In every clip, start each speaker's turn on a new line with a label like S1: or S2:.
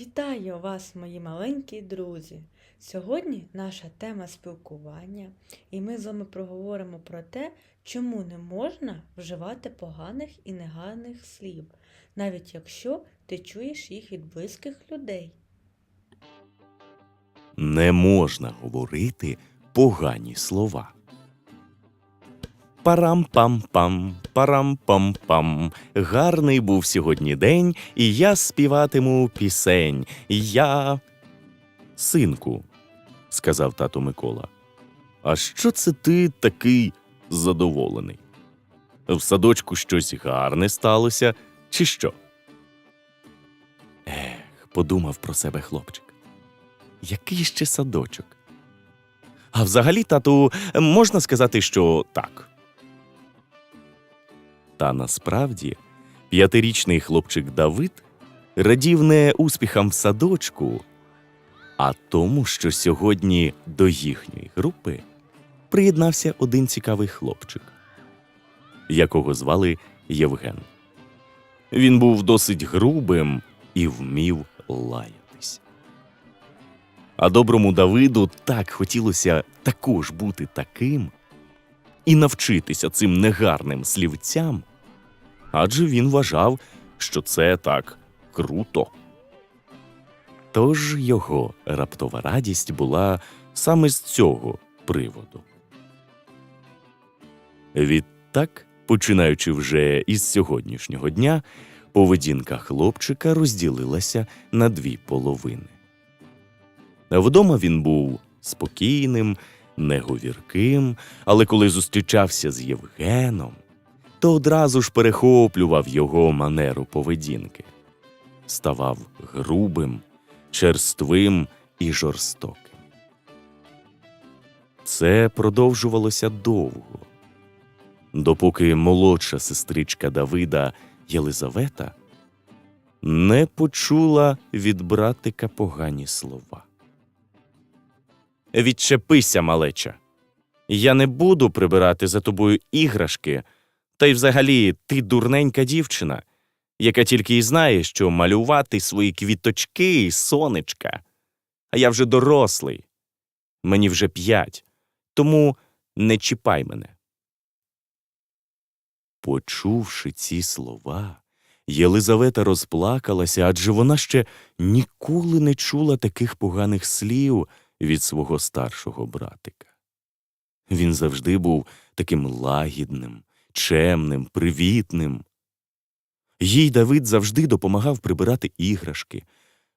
S1: Вітаю вас, мої маленькі друзі! Сьогодні наша тема спілкування, і ми з вами проговоримо про те, чому не можна вживати поганих і негарних слів, навіть якщо ти чуєш їх від близьких людей.
S2: Не можна говорити погані слова. Парам-пам-пам, парам-пам-пам. Гарний був сьогодні день, і я співатиму пісень. Я. Синку, сказав тато Микола. А що це ти такий задоволений? В садочку щось гарне сталося, чи що? Ех, подумав про себе хлопчик. Який ще садочок? А взагалі, тату, можна сказати, що так. Та насправді п'ятирічний хлопчик Давид радів не успіхам в садочку, а тому, що сьогодні до їхньої групи приєднався один цікавий хлопчик, якого звали Євген. Він був досить грубим і вмів лаятись. А доброму Давиду так хотілося також бути таким і навчитися цим негарним слівцям, адже він вважав, що це так круто. Тож його раптова радість була саме з цього приводу. Відтак, починаючи вже із сьогоднішнього дня, поведінка хлопчика розділилася на дві половини. Вдома він був спокійним, неговірким, але коли зустрічався з Євгеном, то одразу ж перехоплював його манеру поведінки, ставав грубим, черствим і жорстоким. Це продовжувалося довго, допоки молодша сестричка Давида Єлизавета не почула від братика погані слова. Відчепися, малеча. Я не буду прибирати за тобою іграшки, та й взагалі ти дурненька дівчина, яка тільки й знає, що малювати свої квіточки і сонечка. А я вже дорослий. Мені вже п'ять, тому не чіпай мене. Почувши ці слова, Єлизавета розплакалася, адже вона ще ніколи не чула таких поганих слів від свого старшого братика. Він завжди був таким лагідним, чемним, привітним. Їй Давид завжди допомагав прибирати іграшки,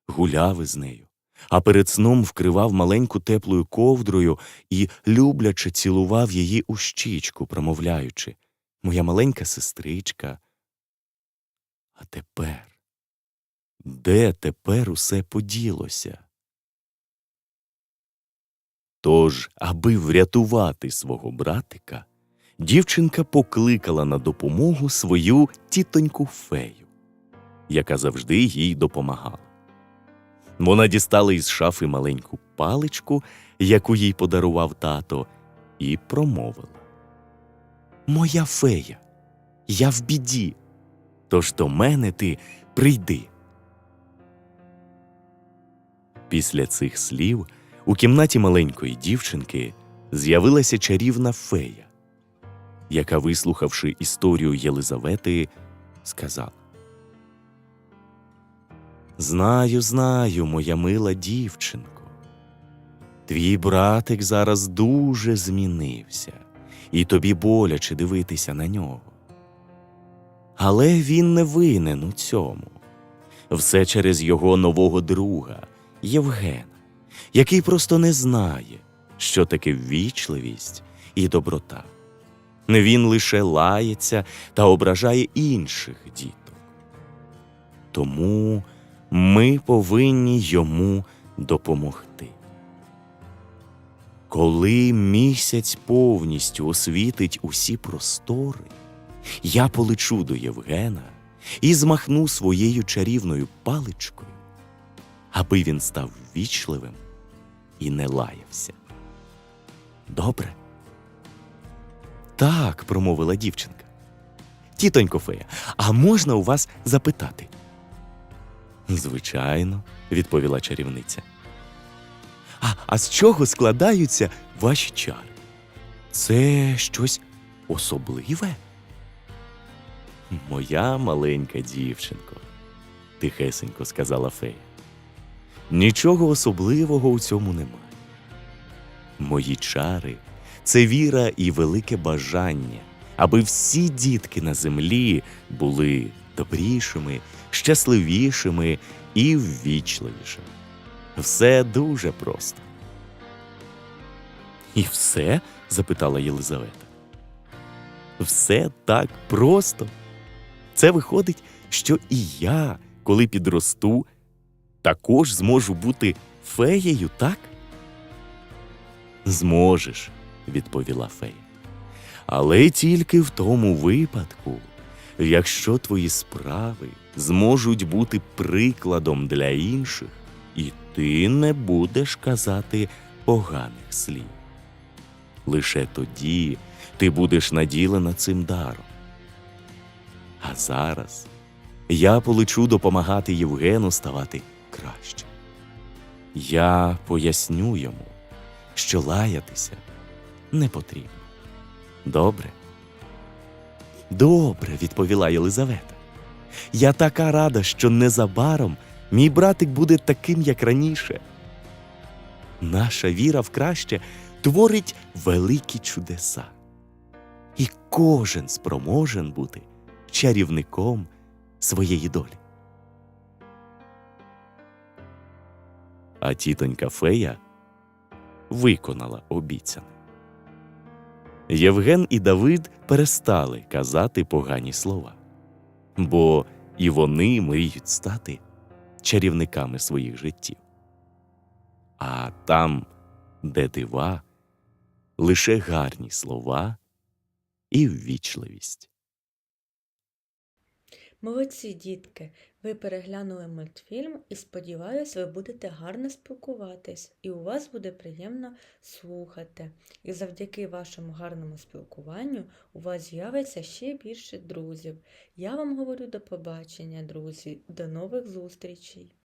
S2: гуляв із нею, а перед сном вкривав маленьку теплою ковдрою і любляче цілував її у щічку, промовляючи Моя маленька сестричка. А тепер, де тепер усе поділося? Тож, аби врятувати свого братика, дівчинка покликала на допомогу свою тітоньку фею, яка завжди їй допомагала. Вона дістала із шафи маленьку паличку, яку їй подарував тато, і промовила Моя фея, я в біді, тож до мене ти прийди. Після цих слів у кімнаті маленької дівчинки з'явилася чарівна фея, яка, вислухавши історію Єлизавети, сказала Знаю, знаю, моя мила дівчинко. Твій братик зараз дуже змінився, і тобі боляче дивитися на нього. Але він не винен у цьому. Все через його нового друга Євгена який просто не знає, що таке ввічливість і доброта. Він лише лається та ображає інших діток. Тому ми повинні йому допомогти. Коли місяць повністю освітить усі простори, я полечу до Євгена і змахну своєю чарівною паличкою, аби він став вічливим і не лаявся. Добре? Так, промовила дівчинка. Тітонько фея, а можна у вас запитати? Звичайно, відповіла чарівниця. А, а з чого складаються ваші чари? Це щось особливе? Моя маленька дівчинко, тихесенько сказала фея. Нічого особливого у цьому немає. Мої чари це віра і велике бажання, аби всі дітки на землі були добрішими, щасливішими і ввічливішими. Все дуже просто. І все? запитала Єлизавета. Все так просто. Це виходить, що і я, коли підросту, також зможу бути феєю, так? Зможеш, відповіла фея. Але тільки в тому випадку, якщо твої справи зможуть бути прикладом для інших, і ти не будеш казати поганих слів. Лише тоді ти будеш наділена цим даром. А зараз я полечу допомагати Євгену ставати краще. Я поясню йому, що лаятися не потрібно. Добре? Добре, відповіла Єлизавета. Я така рада, що незабаром мій братик буде таким, як раніше. Наша віра в краще творить великі чудеса. І кожен спроможен бути чарівником своєї долі. А тітонька фея виконала обіцяне. Євген і Давид перестали казати погані слова, бо і вони мріють стати чарівниками своїх життів. А там, де дива, лише гарні слова і ввічливість.
S1: Молодці, дітки! Ви переглянули мультфільм і сподіваюсь, ви будете гарно спілкуватись, і у вас буде приємно слухати. І завдяки вашому гарному спілкуванню у вас з'явиться ще більше друзів. Я вам говорю до побачення, друзі, до нових зустрічей!